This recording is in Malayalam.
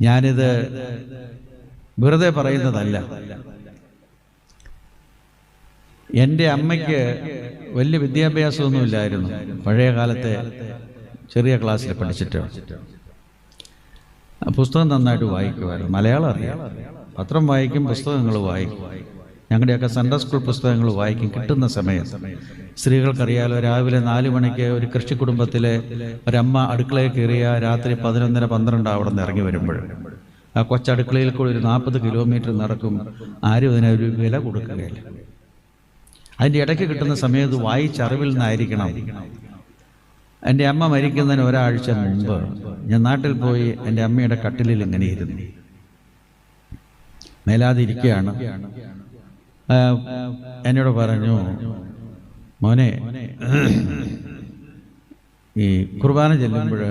ഞാനിത് വെറുതെ പറയുന്നതല്ല. എന്റെ അമ്മയ്ക്ക് വലിയ വിദ്യാഭ്യാസമൊന്നുമില്ലായിരുന്നു. പഴയ കാലത്തെ ചെറിയ ക്ലാസ്സിൽ പഠിച്ചിട്ട്. പുസ്തകം നന്നായിട്ട് വായിക്കുമായിരുന്നു. മലയാളം അറിയാം. പത്രം വായിക്കും പുസ്തകങ്ങൾ വായിക്കും. ഞങ്ങളുടെയൊക്കെ സൺഡേ സ്കൂൾ പുസ്തകങ്ങൾ വായിക്കും കിട്ടുന്ന സമയം. സ്ത്രീകൾക്കറിയാലോ രാവിലെ നാല് മണിക്ക് ഒരു കൃഷി കുടുംബത്തിലെ ഒരമ്മ അടുക്കളയിൽ കയറിയ രാത്രി പതിനൊന്നര പന്ത്രണ്ട് അവിടെ നിന്ന് ഇറങ്ങി വരുമ്പോൾ. ആ കൊച്ചടുക്കളയിൽ കൂടി ഒരു നാൽപ്പത് കിലോമീറ്റർ നടക്കും. ആരും അതിനൊരു വില കൊടുക്കുകയില്ല. അതിന്റെ ഇടയ്ക്ക് കിട്ടുന്ന സമയത്ത് വായിച്ചറിവിൽ നിന്നായിരിക്കണം. എന്റെ അമ്മ മരിക്കുന്നതിന് ഒരാഴ്ച മുമ്പ് ഞാൻ നാട്ടിൽ പോയി എന്റെ അമ്മയുടെ കട്ടിലിൽ ഇങ്ങനെ ഇരുന്നു. മേലാതിരിക്കുകയാണ് എന്നോട് പറഞ്ഞു മോനെ ഈ കുർബാന ചെല്ലുമ്പോൾ